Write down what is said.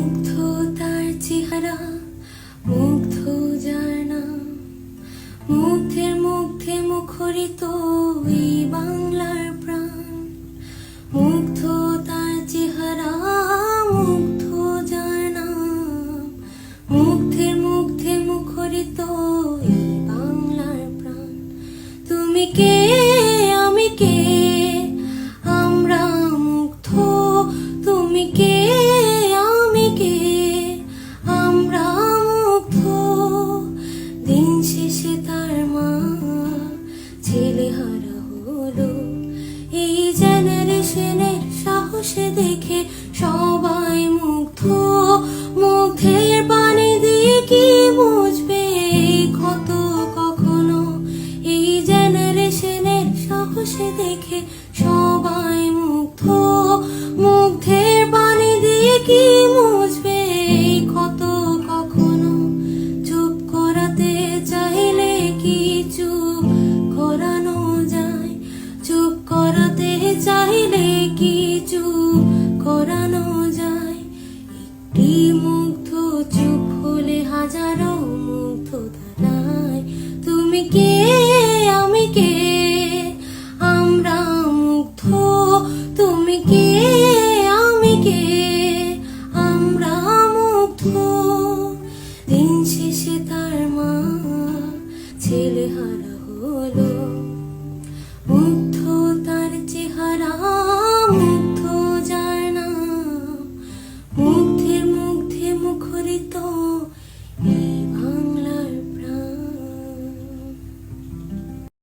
মুগ্ধ তার চেহারা, মুগ্ধ যার নাম মুগ্ধের মুগ্ধে মুখরিত এই বাংলার প্রাণ। মুগ্ধ তার চেহারা, মুগ্ধ যার নাম মুগ্ধের মুগ্ধে মুখরিত এই বাংলার প্রাণ। তুমি কে? দিন শেষে তার মা ছেলে হারা হলো। এই জেনারেশনের সাহসে দেখে সবাই মুগ্ধ। মুগ্ধের পানি দিয়ে কি বুঝবে ক্ষত কখনো? এই জেনারেশনের সাহসে দেখে সবাই মুগ্ধ। মুগ্ধের পানি দিয়ে কি হাজারো মুগ্ধ ধারায় তুমি কে? আমি কে? আমরা মুগ্ধ। তুমি কে? আমি কে? আমরা মুগ্ধ। দিন শেষে তার মা ছেলে হারা